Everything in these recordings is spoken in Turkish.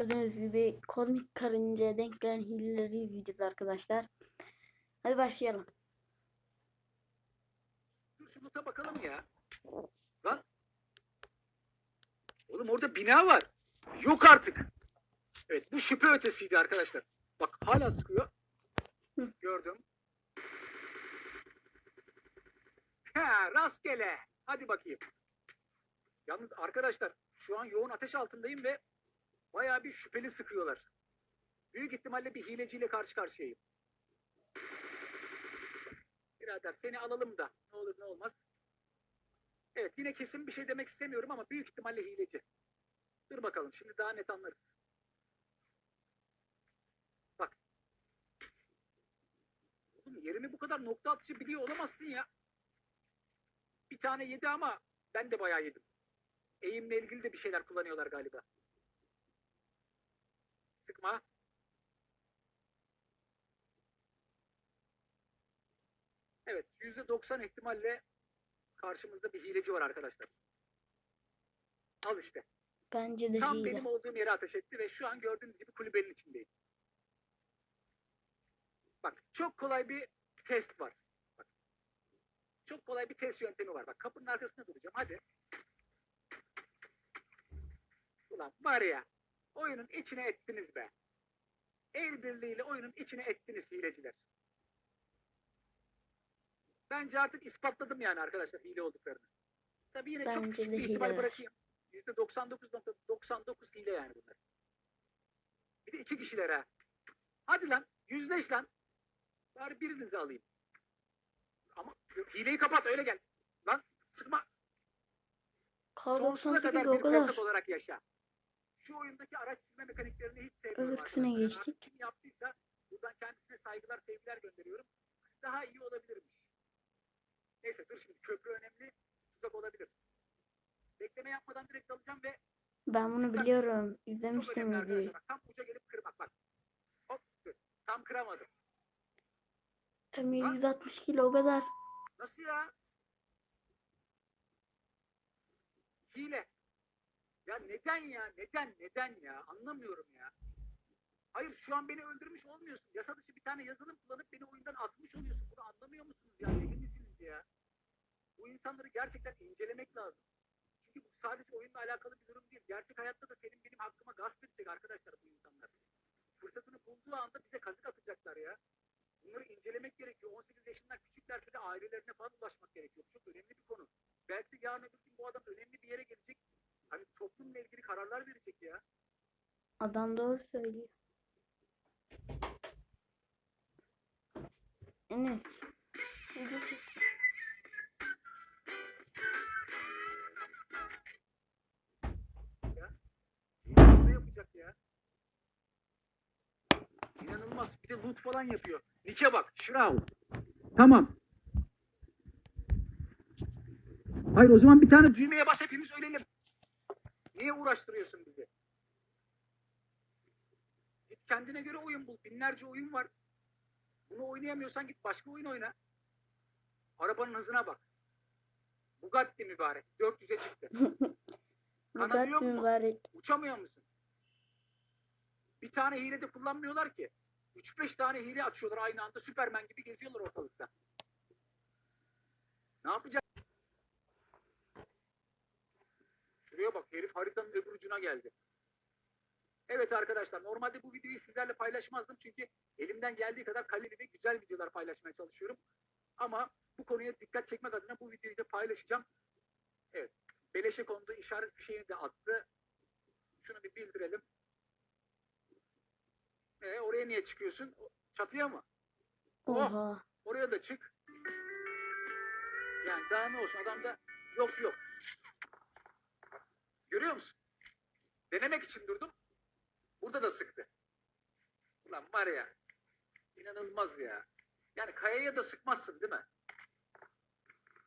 Gördüğünüz gibi kozmik karıncaya denk gelen hileleri izleyeceğiz arkadaşlar. Hadi başlayalım. Dur şu nota bakalım ya. Lan. Oğlum orada bina var. Yok artık. Evet bu şüphe ötesiydi arkadaşlar. Bak hala sıkıyor. Gördüm. Ha, rastgele. Hadi bakayım. Yalnız arkadaşlar şu an yoğun ateş altındayım ve bayağı bir şüpheli sıkıyorlar. Büyük ihtimalle bir hileciyle karşı karşıyayım. Birader seni alalım da ne olur ne olmaz. Evet yine kesin bir şey demek istemiyorum ama büyük ihtimalle hileci. Dur bakalım şimdi daha net anlarız. Bak. Oğlum yerimi bu kadar nokta atışı biliyor olamazsın ya. Bir tane yedi ama ben de bayağı yedim. Eğimle ilgili de bir şeyler kullanıyorlar galiba. Sıkma. Evet yüzde doksan ihtimalle karşımızda bir hileci var arkadaşlar. Al işte. Bence de Tam hile. benim olduğum yere ateş etti ve şu an gördüğünüz gibi kulübenin içindeyim. Bak çok kolay bir test var. Bak. Çok kolay bir test yöntemi var. Bak kapının arkasında duracağım. Hadi. Ulan var ya oyunun içine ettiniz be. El birliğiyle oyunun içine ettiniz hileciler. Bence artık ispatladım yani arkadaşlar hile olduklarını. Tabii yine çok Bence küçük de bir ihtimal bırakayım. %99.99 hile yani bunlar. Bir de iki kişiler ha. Hadi lan yüzleş lan. Bari birinizi alayım. Ama hileyi kapat öyle gel. Lan sıkma. Sonsuza K98 kadar bir korkak olarak yaşa. Şu oyundaki araç çizme mekaniklerini hiç sevmiyorum geçtik. artık Kim yaptıysa buradan kendisine saygılar, sevgiler gönderiyorum. Daha iyi olabilirmiş. Neyse dur şimdi köprü önemli. Tuzak olabilir. Bekleme yapmadan direkt alacağım ve Ben bunu biliyorum. çok İzlemiştim videoyu. tam uca gelip kırmak bak. Hop dur. Tam kıramadım. Hem 160 kilo o kadar. Nasıl ya? Hile. Ya neden ya? Neden? Neden ya? Anlamıyorum ya. Hayır şu an beni öldürmüş olmuyorsun. Yasa dışı bir tane yazılım kullanıp beni oyundan atmış oluyorsun. Bunu anlamıyor musunuz ya? Deli misiniz ya? Bu insanları gerçekten incelemek lazım. Çünkü bu sadece oyunla alakalı bir durum değil. Gerçek hayatta da senin benim hakkıma gasp edecek arkadaşlar bu insanlar. Fırsatını bulduğu anda bize kazık atacaklar ya. Bunları incelemek gerekiyor. 18 yaşından küçüklerse de ailelerine falan ulaşmak gerekiyor. Çok önemli bir konu. Belki yarın öbür gün bu adam önemli bir yere gelecek. Hani toplumla ilgili kararlar verecek ya. Adam doğru söylüyor. Enes. Ne yapacak ya? İnanılmaz. Bir de loot falan yapıyor. Nike bak. Shroud. Tamam. Hayır o zaman bir tane düğmeye bas hepimiz ölelim. Niye uğraştırıyorsun bizi? Git kendine göre oyun bul. Binlerce oyun var. Bunu oynayamıyorsan git başka oyun oyna. Arabanın hızına bak. Bugatti mübarek. 400'e çıktı. Kanadıyor Bugatti mu? Uçamıyor musun? Bir tane hile de kullanmıyorlar ki. 3-5 tane hile açıyorlar aynı anda. Süpermen gibi geziyorlar ortalıkta. Ne yapacak? Şuraya bak herif haritanın öbür ucuna geldi. Evet arkadaşlar normalde bu videoyu sizlerle paylaşmazdım çünkü elimden geldiği kadar kaliteli ve güzel videolar paylaşmaya çalışıyorum. Ama bu konuya dikkat çekmek adına bu videoyu da paylaşacağım. Evet. Beleşe konduğu işaret fişeğini de attı. Şunu bir bildirelim. E, oraya niye çıkıyorsun? Çatıya mı? Oh. Oha. Oraya da çık. Yani daha ne olsun adamda yok yok. Görüyor musun? Denemek için durdum. Burada da sıktı. Ulan var ya. inanılmaz ya. Yani kayaya da sıkmazsın değil mi?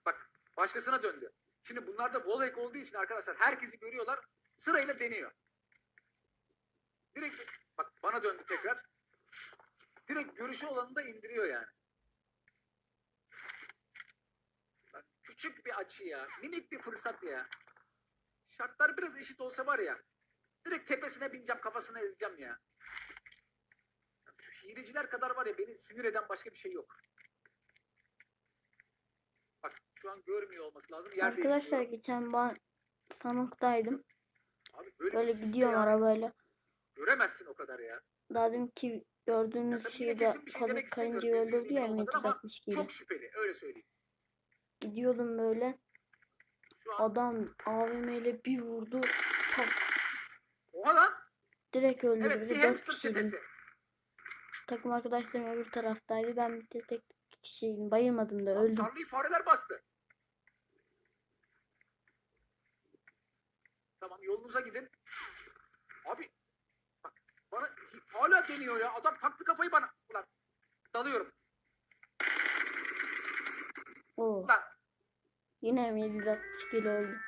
Bak başkasına döndü. Şimdi bunlar da wall olduğu için arkadaşlar herkesi görüyorlar. Sırayla deniyor. Direkt bak bana döndü tekrar. Direkt görüşü olanı da indiriyor yani. Bak, küçük bir açı ya. Minik bir fırsat ya. Şartlar biraz eşit olsa var ya. Direkt tepesine bineceğim kafasına ezeceğim ya. Şu hileciler kadar var ya beni sinir eden başka bir şey yok. Bak şu an görmüyor olması lazım. Yer Arkadaşlar geçen ben Sanok'taydım. Abi böyle, Böyle gidiyorum yani arabayla. Göremezsin o kadar ya. Daha dedim ki gördüğünüz şeyde şey Yüzde yüz öldürdü ya emin olmadan ama M262 ile. Çok şüpheli öyle söyleyeyim. Gidiyordum böyle. Adam AVM ile bir vurdu. Tak, oha lan. direkt öldürdü. Evet bir hamster çetesi. Takım arkadaşlarım öbür taraftaydı. Ben bir tek, tek kişiydim. Bayılmadım da öldüm. Tarlayı fareler bastı. Tamam yolunuza gidin. Abi bak bana hala deniyor ya. Adam taktı kafayı bana. Ulan dalıyorum. Oo. Ulan Yine M762 ile öldüm.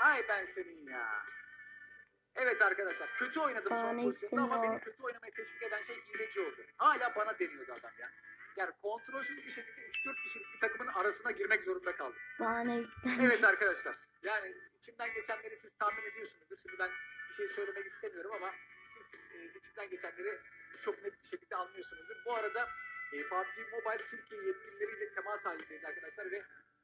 ay ben senin ya. Evet arkadaşlar kötü oynadım Aa, son pozisyonda ama beni kötü oynamaya teşvik eden şey hileci oldu. Hala bana deniyordu adam ya. Yani kontrolsüz bir şekilde 3-4 kişilik bir takımın arasına girmek zorunda kaldım. Bahane Evet arkadaşlar. Yani içimden geçenleri siz tahmin ediyorsunuzdur. Şimdi ben bir şey söylemek istemiyorum ama siz e, içimden geçenleri çok net bir şekilde anlıyorsunuzdur. Bu arada e, PUBG Mobile Türkiye yetkilileriyle temas halindeyiz arkadaşlar ve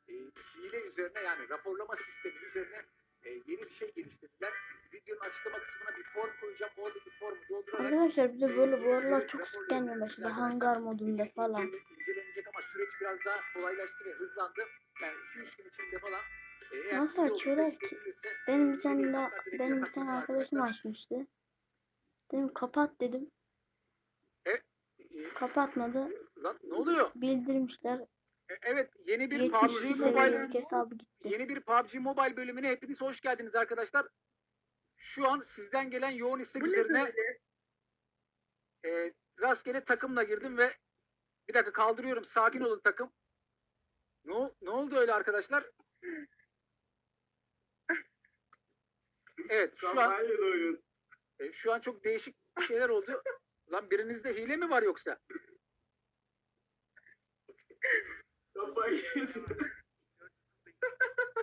e, hile üzerine yani raporlama sistemi üzerine e, yeni bir şey geliştirdiler. Videonun açıklama kısmına bir form koyacağım. Oradaki formu doldurarak Arkadaşlar bir de böyle bu aralar çok sık başladı. arkadaşlar. Hangar modunda falan. incele- incelenecek ama süreç biraz daha kolaylaştı ve hızlandı. Yani 2-3 gün içinde falan e, Nasıl açıyorlar ki? edilirse, Benim bir tane direkt benim bir tane arkadaşım açmıştı. Dedim kapat dedim. E, Kapatmadı. lan ne oluyor? Bildirmişler. E, evet yeni bir 72 PUBG Mobile seviyelik hesabı gitti. yeni bir PUBG Mobile bölümüne hepiniz hoş geldiniz arkadaşlar. Şu an sizden gelen yoğun istek Bu üzerine e, rastgele takımla girdim ve bir dakika kaldırıyorum. Sakin olun takım. Ne, ne oldu öyle arkadaşlar? Evet şu an e, şu an çok değişik şeyler oldu. Lan birinizde hile mi var yoksa?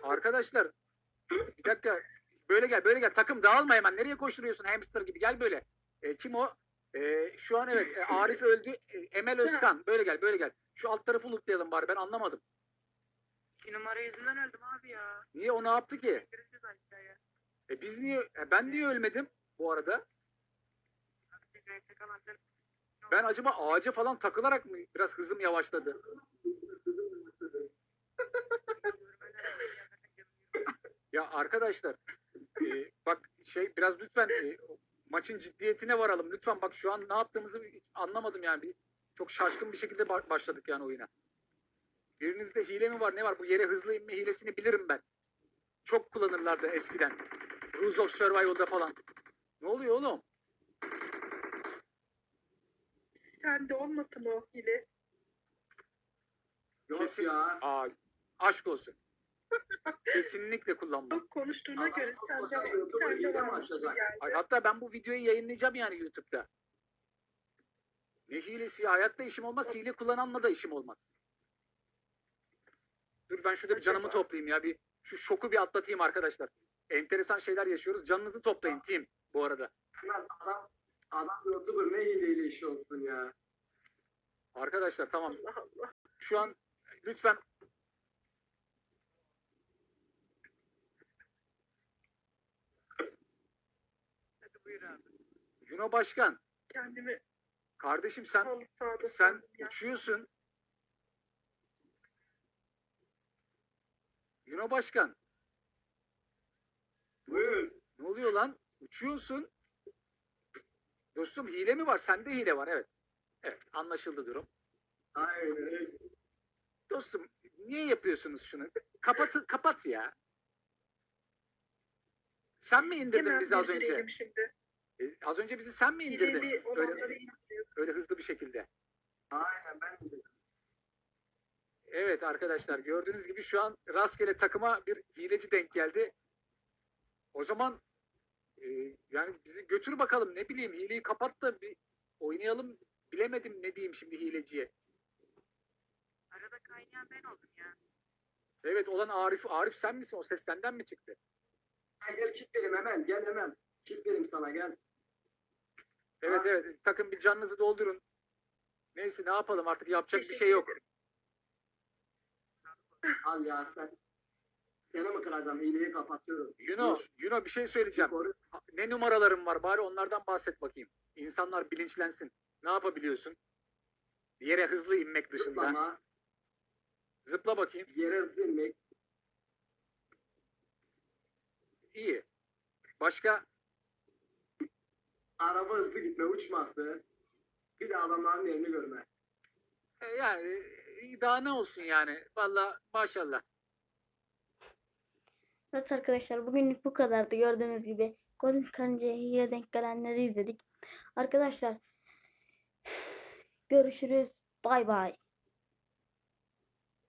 Arkadaşlar bir dakika böyle gel böyle gel takım dağılma hemen nereye koşturuyorsun hamster gibi gel böyle. E, kim o? E, şu an evet e, Arif öldü. E, Emel Özkan böyle gel böyle gel. Şu alt tarafı lootlayalım bari ben anlamadım. İki numara yüzünden öldüm abi ya. Niye o ne yaptı ki? E, biz niye e, ben niye ölmedim bu arada? Ben acaba ağaca falan takılarak mı biraz hızım yavaşladı? Ya arkadaşlar e, bak şey biraz lütfen e, maçın ciddiyetine varalım. Lütfen bak şu an ne yaptığımızı anlamadım yani. Bir, çok şaşkın bir şekilde ba- başladık yani oyuna. Birinizde hile mi var ne var? Bu yere hızlı inme hilesini bilirim ben. Çok kullanırlardı eskiden. Rules of Survival'da falan. Ne oluyor oğlum? Sen de olmasın o hile. Kesin. Aa, aşk olsun. Kesinlikle kullanmam. Çok konuştuğuna göre sen de, sen de varmış gibi geldi. Ay, hatta ben bu videoyu yayınlayacağım yani YouTube'da. Ne hilesi ya? Hayatta işim olmaz. Hile kullananla da işim olmaz. Dur ben şurada bir canımı toplayayım ya. Bir şu şoku bir atlatayım arkadaşlar. Enteresan şeyler yaşıyoruz. Canınızı toplayın team bu arada. Lan adam adam YouTuber ne hileyle işi olsun ya. Arkadaşlar tamam. Allah Allah. Şu an lütfen buyur abi. Başkan. Kendimi Kardeşim sen halı sahada sen sandım ya. uçuyorsun. Yuno Başkan. Buyur. Ne oluyor lan? Uçuyorsun. Dostum hile mi var? Sende hile var evet. Evet anlaşıldı durum. Öyle. Dostum niye yapıyorsunuz şunu? Kapat kapat ya. Sen mi indirdin Hemen bizi az önce? bildirelim şimdi. E, az önce bizi sen mi indirdin? Öyle, öyle hızlı bir şekilde. Aynen ben de. Evet arkadaşlar gördüğünüz gibi şu an rastgele takıma bir hileci denk geldi. O zaman e, yani bizi götür bakalım ne bileyim hileyi kapat da bir oynayalım. Bilemedim ne diyeyim şimdi hileciye. Arada kaynayan ben oldum ya. Evet olan Arif. Arif sen misin? O ses senden mi çıktı? Gel gel git benim hemen gel hemen. Kit vereyim sana gel. Evet evet takım bir canınızı doldurun. Neyse ne yapalım artık yapacak bir şey yok. Al ya sen. Seni mi kıracağım? Hileyi kapatıyorum. Yuno. Yuno bir şey söyleyeceğim. Ne numaralarım var bari onlardan bahset bakayım. İnsanlar bilinçlensin. Ne yapabiliyorsun? Yere hızlı inmek dışında. Zıplama. Zıpla bakayım. Yere hızlı inmek. İyi. Başka? Araba hızlı gitme. Uçması. Bir de adamların yerini görme. E, yani e, daha ne olsun yani. Valla maşallah. Evet arkadaşlar bugünlük bu kadardı. Gördüğünüz gibi Golden Karınca'ya hile denk gelenleri izledik. Arkadaşlar görüşürüz. Bay bay.